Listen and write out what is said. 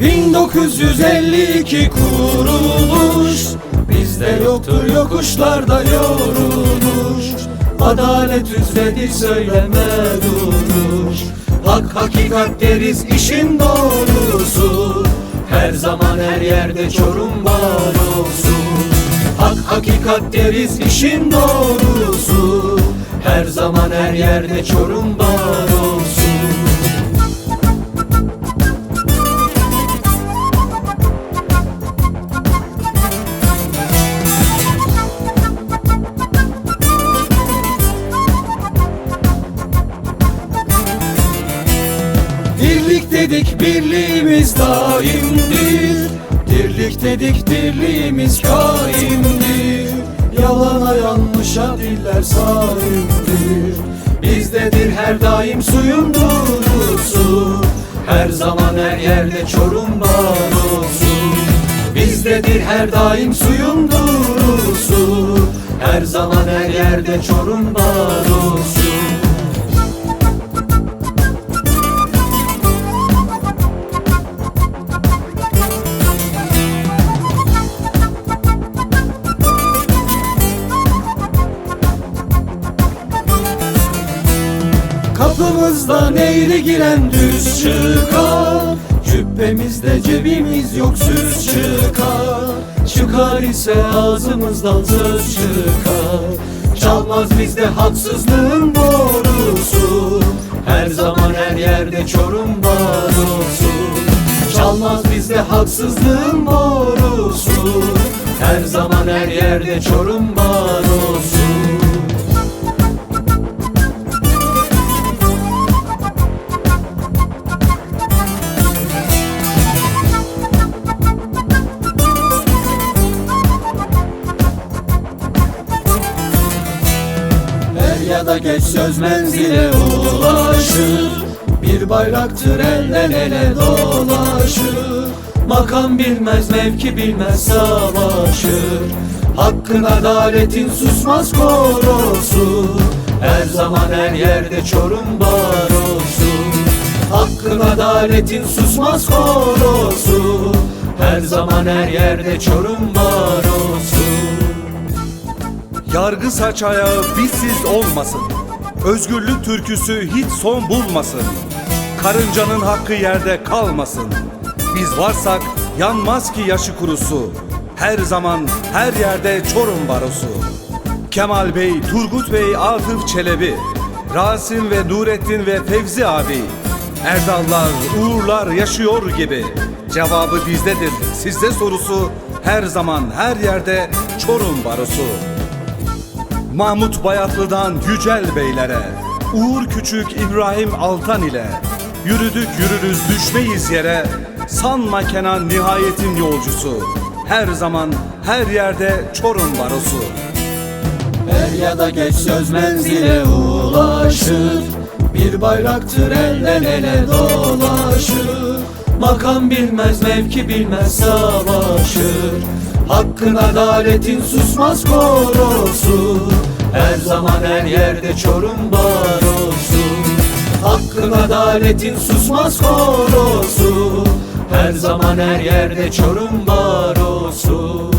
1952 kuruluş. Bizde yoktur yokuşlarda yoruluş. Adalet üzredir söyleme duruş. Hak hakikat deriz işin doğrusu. Her zaman her yerde çorum var olsun. Hak hakikat deriz işin doğrusu. Her zaman her yerde çorum var dedik birliğimiz daimdir. Dirlik dedik dirliğimiz kaimdir. Yalana yanlışa diller saimdir Bizdedir her daim suyun durusu Her zaman her yerde çorum var olsun. Bizdedir her daim suyun durusu Her zaman her yerde çorum var olsun Kapımızdan eğri giren düz çıkar. Cübbemizde cebimiz yok süs çıkar. Çıkar ise ağzımızdan söz çıkar. Çalmaz bizde haksızlığın borusu Her zaman her yerde çorum var olsun. Çalmaz bizde haksızlığın borusu Her zaman her yerde çorum var da geç söz menzile ulaşır. Bir bayraktır elden ele dolaşır. Makam bilmez mevki bilmez savaşır. Hakkın adaletin susmaz korosu. Her zaman her yerde çorum var olsun Hakkın adaletin susmaz korosu. Her zaman her yerde çorum var olsun Yargı saç ayağı bizsiz olmasın. Özgürlük türküsü hiç son bulmasın. Karıncanın hakkı yerde kalmasın. Biz varsak yanmaz ki yaşı kurusu. Her zaman her yerde Çorum barosu. Kemal Bey, Turgut Bey, Atıf Çelebi, Rasim ve Nurettin ve Fevzi abi. Erdallar, Uğurlar yaşıyor gibi. Cevabı bizdedir. Sizde sorusu her zaman her yerde Çorum barosu. Mahmut Bayatlı'dan Yücel Beylere, Uğur Küçük İbrahim Altan ile yürüdük yürürüz düşmeyiz yere. Sanma Kenan nihayetin yolcusu. Her zaman her yerde Çorum barosu. Er ya da geç söz menzile ulaşır Bir bayraktır elden ele dolaşır Makam bilmez mevki bilmez savaşır Hakkın adaletin susmaz korosu. Her zaman her yerde çorum var olsun. Hakkın adaletin susmaz korosu. Her zaman her yerde çorum var olsun